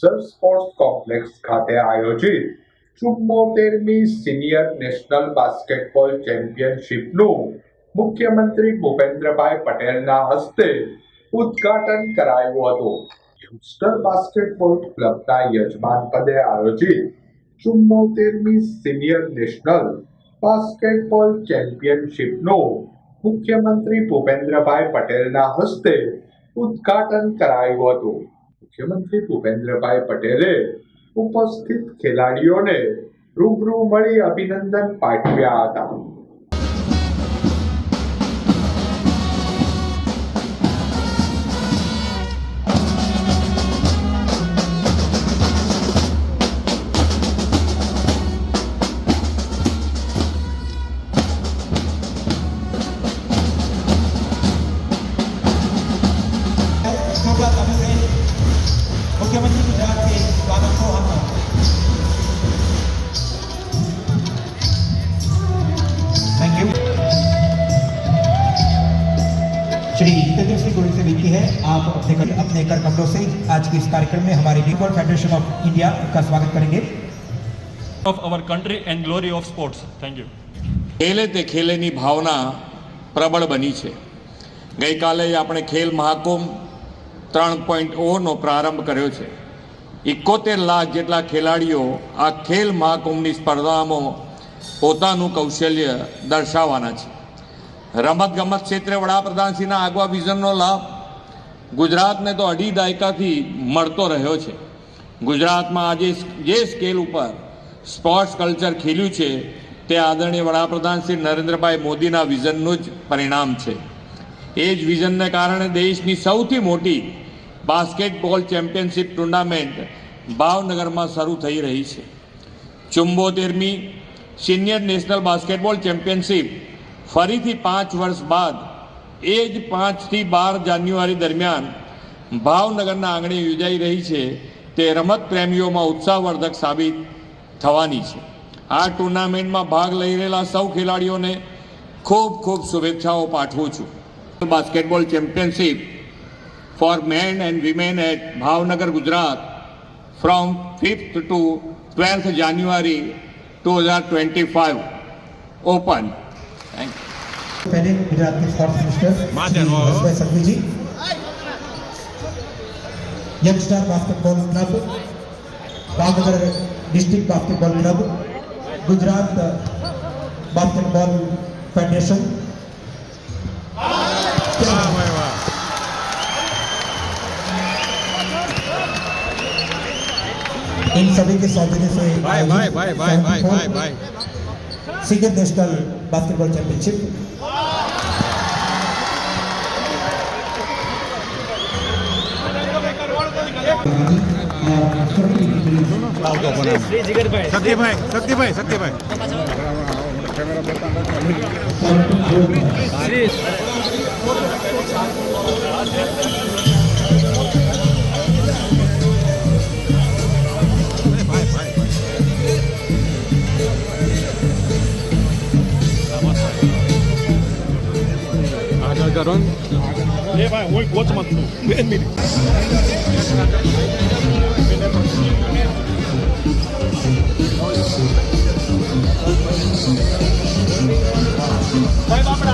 સર્વ સ્порટ કોમ્પ્લેક્સ ખાતે આયોજિત 72મી સિનિયર નેશનલ બાસ્કેટબોલ ચેમ્પિયનશિપ નું મુખ્યમંત્રી ભોપેન્દ્રભાઈ પટેલના હસ્તે ઉદ્ઘાટન કરાયું હતું યસ્ટર બાસ્કેટબોલ ક્લબ દ્વારા યજમાન પદે આયોજિત 73મી સિનિયર નેશનલ બાસ્કેટબોલ ચેમ્પિયનશિપ નું મુખ્યમંત્રી ભોપેન્દ્રભાઈ પટેલના હસ્તે ઉદ્ઘાટન કરાયું હતું મુખ્યમંત્રી ભૂપેન્દ્રભાઈ પટેલે ઉપસ્થિત ખેલાડીઓને રૂબરૂ મળી અભિનંદન પાઠવ્યા હતા मुख्यमंत्री गुजरात के स्वागत को हम थैंक यू श्री जितेंद्र सिंह गोरी से विनती है आप अपने कर, अपने कर कमरों से आज के इस कार्यक्रम में हमारे फुटबॉल फेडरेशन ऑफ इंडिया का स्वागत करेंगे of our country and glory of sports thank you खेले ते खेले भावना प्रबल बनी है गई काले આપણે खेल महाकुंभ ત્રણ પોઈન્ટ ઓનો oh પ્રારંભ કર્યો છે એકોતેર લાખ જેટલા ખેલાડીઓ આ ખેલ મહાકુંભની સ્પર્ધામાં પોતાનું કૌશલ્ય દર્શાવવાના છે રમતગમત ક્ષેત્રે વડાપ્રધાનશ્રીના આગવા વિઝનનો લાભ ગુજરાતને તો અઢી દાયકાથી મળતો રહ્યો છે ગુજરાતમાં આજે જે સ્કેલ ઉપર સ્પોર્ટ્સ કલ્ચર ખીલ્યું છે તે આદરણીય વડાપ્રધાન શ્રી નરેન્દ્રભાઈ મોદીના વિઝનનું જ પરિણામ છે એ જ વિઝનને કારણે દેશની સૌથી મોટી બાસ્કેટબોલ ચેમ્પિયનશિપ ટુર્નામેન્ટ ભાવનગરમાં શરૂ થઈ રહી છે ચુંબોતેરમી સિનિયર નેશનલ બાસ્કેટબોલ ચેમ્પિયનશિપ ફરીથી પાંચ વર્ષ બાદ એ જ પાંચથી બાર જાન્યુઆરી દરમિયાન ભાવનગરના આંગણે યોજાઈ રહી છે તે રમત પ્રેમીઓમાં ઉત્સાહવર્ધક સાબિત થવાની છે આ ટુર્નામેન્ટમાં ભાગ લઈ રહેલા સૌ ખેલાડીઓને ખૂબ ખૂબ શુભેચ્છાઓ પાઠવું છું basketball championship for men and women at Bhavnagar, Gujarat from 5th to 12th January 2025. Open. Thank you. पहले गुजरात के fourth minister Sakhi ji youngster basketball club Bhavnagar district basketball club Gujarat basketball federation इन सभी के सौजन्य से भाई भाई भाई भाई भाई भाई भाई सीनियर नेशनल बास्केटबॉल चैंपियनशिप सत्य भाई सत्य भाई सत्य भाई श्री આગળ લે ભાઈ હું કોચમાં તું બે મિનિટ